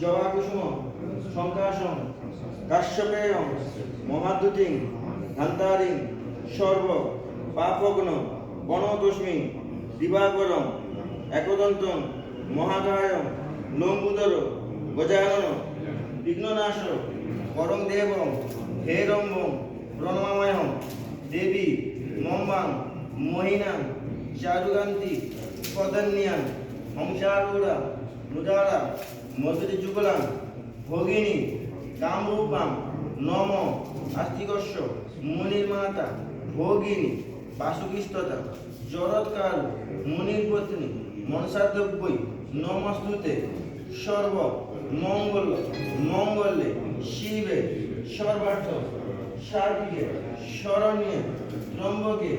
জবাকুসুম শঙ্কাসম কাশ্যপেয়ম, মহাদ্যুতিং, ধান্তারিং, সর্ব, পাপগ্ন বনতস্মি দিবাকরম, একদন্তম, মহাকায়ম লম্বুদর গজানন বিঘ্ননাশ পরম দেবম হে দেবী মম্বাং মহিনাং, চারুকান্তি পদন্যাং হংসারূঢ়া, নুজারা মধুরি যুগলাম ভগিনী কামরূপাং নম, আস্তিকস্য, মুনির্মাতা, ভগিনী বাসুকিস্ততা জরৎকার মুনির পত্নী মনসাদ্রব্যই নমস্তুতে, সর্ব, মঙ্গল, মঙ্গলে, শিবে, সর্বার্থ, সার্বিকে শরণ্যে ত্রম্বকে,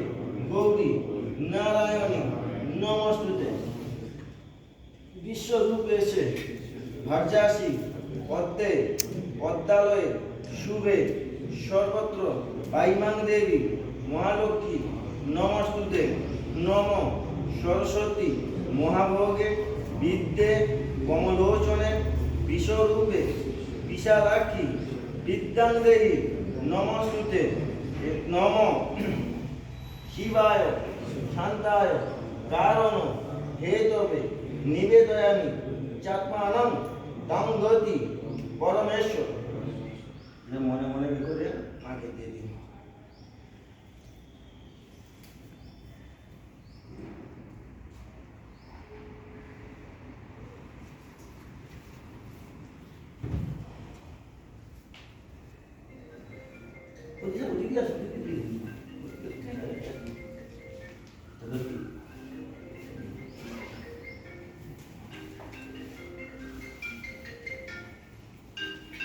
গৌরী, নারায়ণী, নমস্তুতে। বিশ্বরূপ এসে ভার্যাসী পদ্মে, পদ্মালয়ে শুভে সর্বত্র বাইমাং দেবী, মহালক্ষ্মী, নমস্তুতে, নম, সরস্বতী, মহাভোগে, বিদ্যে, কমলোচনে বিশ্বরূপে বিশালাক্ষী বিদ্যাং দেবী নমস্তুতে, নম, শিবায়, শান্তায়, কারণ, হেতবে নিবেদয়ামি চাত্মানম তাম গতি পরমেশ্বর মনে মনে করে মাকে দিয়ে দিন। ওদিকে আসো, ওদিকে